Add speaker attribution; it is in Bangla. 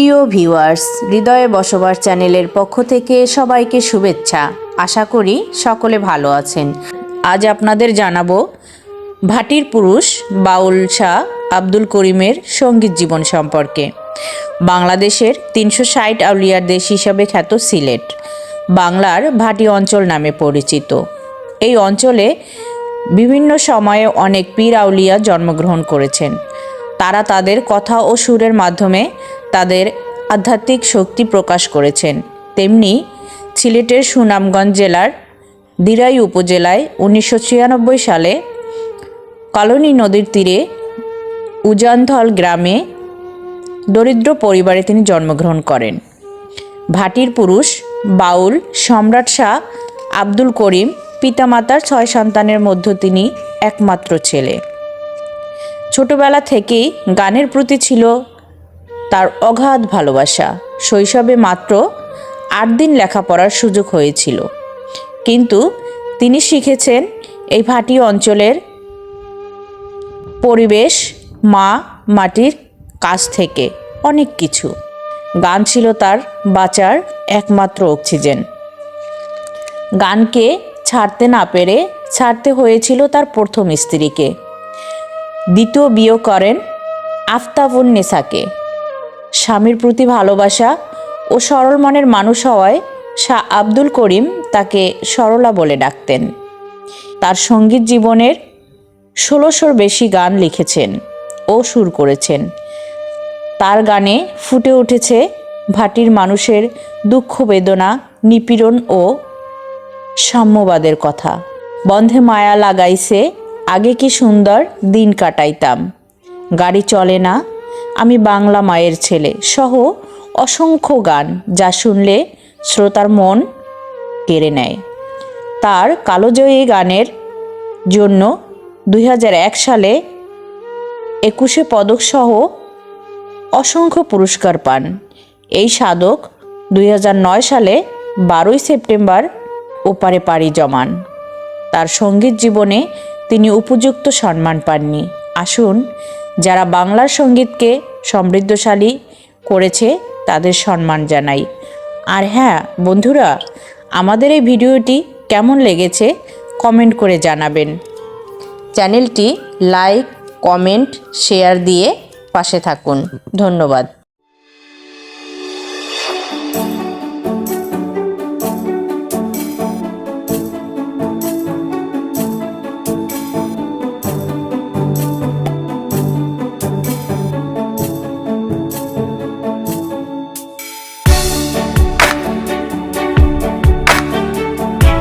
Speaker 1: প্রিয় ভিউয়ার্স, হৃদয়ে বসবাস চ্যানেলের পক্ষ থেকে সবাইকে শুভেচ্ছা। আশা করি সকলে ভালো আছেন। আজ আপনাদের জানাব, ভাটির পুরুষ বাউল শাহ আব্দুল করিমের সংগীত জীবন সম্পর্কে। বাংলাদেশের তিনশো ষাট আউলিয়ার দেশ হিসাবে খ্যাত সিলেট, বাংলার ভাটি অঞ্চল নামে পরিচিত। এই অঞ্চলে বিভিন্ন সময়ে অনেক পীর আউলিয়া জন্মগ্রহণ করেছেন। তারা তাদের কথা ও সুরের মাধ্যমে তাদের আধ্যাত্মিক শক্তি প্রকাশ করেছেন। তেমনি সিলেটের সুনামগঞ্জ জেলার দিরাই উপজেলায় উনিশশো ছিয়ানব্বই সালে কলোনি নদীর তীরে উজানথল গ্রামে দরিদ্র পরিবারে তিনি জন্মগ্রহণ করেন। ভাটির পুরুষ বাউল সম্রাট শাহ আব্দুল করিম পিতামাতার ছয় সন্তানের মধ্যে তিনি একমাত্র ছেলে। ছোটবেলা থেকেই গানের প্রতি ছিল তার অগাধ ভালোবাসা। শৈশবে মাত্র আট দিন লেখাপড়ার সুযোগ হয়েছিল। কিন্তু তিনি শিখেছেন এই ভাটি অঞ্চলের পরিবেশ, মা, মাটির কাছ থেকে অনেক কিছু। গান ছিল তার বাঁচার একমাত্র অক্সিজেন। গানকে ছাড়তে না পেরে ছাড়তে হয়েছিল তার প্রথম স্ত্রীকে। দ্বিতীয় বিয়ে করেন আফতাবুন নেসাকে স্বামীর প্রতি ভালোবাসা ও সরল মনের মানুষ হওয়ায় শাহ আব্দুল করিম তাকে সরলা বলে ডাকতেন। তার সংগীত জীবনের ষোলোশোর বেশি গান লিখেছেন ও সুর করেছেন। তার গানে ফুটে উঠেছে ভাটির মানুষের দুঃখ বেদনা, নিপীড়ন ও সাম্যবাদের কথা। বন্ধে মায়া লাগাইছে আগে কি সুন্দর দিন কাটাইতাম। গাড়ি চলে না, আমি বাংলা মায়ের ছেলে। সহ অসংখ্য গান যা শুনলে শ্রোতার মন কেড়ে নেয়। তার কালোজয়ী গানের জন্য দুই হাজার এক সালে একুশে পদকসহ অসংখ্য পুরস্কার পান। এই সাধক দুই নয় সালে বারোই সেপ্টেম্বর ওপারে পাড়ি জমান। তার সংগীত জীবনে তিনি উপযুক্ত সম্মান পাননি। আসুন, যারা বাংলার সঙ্গীতকে সমৃদ্ধশালী করেছে, তাদের সম্মান জানাই। আর হ্যাঁ বন্ধুরা, আমাদের এই ভিডিওটি কেমন লেগেছে, কমেন্ট করে জানাবেন। চ্যানেলটি লাইক, কমেন্ট, শেয়ার দিয়ে পাশে থাকুন। ধন্যবাদ।